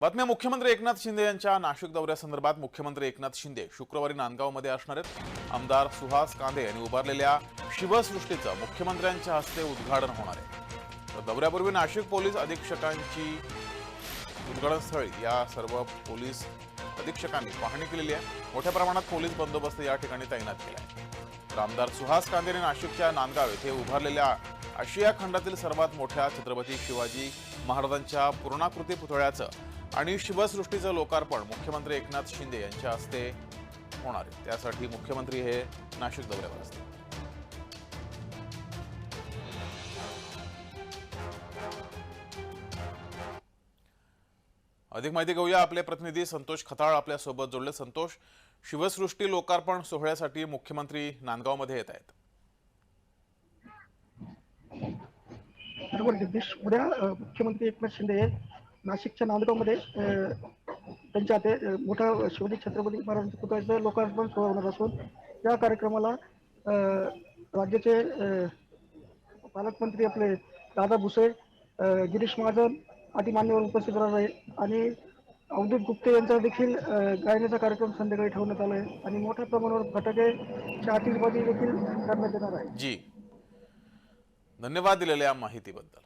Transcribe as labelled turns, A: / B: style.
A: बातम्या मुख्यमंत्री एकनाथ शिंदे यांच्या नाशिक दौऱ्यासंदर्भात मुख्यमंत्री एकनाथ शिंदे शुक्रवारी नांदगावमध्ये असणार आहेत. आमदार सुहास कांदे यांनी उभारलेल्या शिवसृष्टीचं मुख्यमंत्र्यांच्या हस्ते उद्घाटन होणार आहे. तर दौऱ्यापूर्वी नाशिक पोलीस अधीक्षकांची उद्घाटनस्थळी या सर्व पोलीस अधीक्षकांनी पाहणी केलेली आहे. मोठ्या प्रमाणात पोलीस बंदोबस्त या ठिकाणी तैनात केला आहे. तर आमदार सुहास कांदे यांनी नाशिकच्या नांदगाव येथे उभारलेल्या आशिया खंडातील सर्वात मोठ्या छत्रपती शिवाजी महाराजांच्या पूर्णाकृती पुतळ्याचं आणि शिवसृष्टीचं लोकार्पण मुख्यमंत्री एकनाथ शिंदे यांच्या हस्ते होणार आहे. त्यासाठी मुख्यमंत्री हे नाशिक दौऱ्यावर असतील. अधिक माहिती घेऊया आपले प्रतिनिधी संतोष खताळ आपल्यासोबत जोडले. संतोष शिवसृष्टी लोकार्पण सोहळ्यासाठी मुख्यमंत्री नांदगावमध्ये येत आहेत.
B: बरोबर जगदीश. उद्या मुख्यमंत्री एकनाथ शिंदे नाशिकच्या नांदगावमध्ये त्यांच्या हाते अ, मोठा शिवाजी छत्रपती महाराजांच्या पुतळ्याचं लोकार्पण सोहळा होणार असून या कार्यक्रमाला राज्याचे पालकमंत्री आपले दादा भुसे गिरीश महाजन आदी मान्यवर उपस्थित राहणार आहे आणि अवधूत गुप्ते यांचा देखील गायनाचा कार्यक्रम संध्याकाळी ठेवण्यात आला आहे आणि मोठ्या प्रमाणावर फटाके आतिषबाजी देखील करण्यात येणार आहे.
A: जी. धन्यवाद दिलेल्या माहितीबद्दल.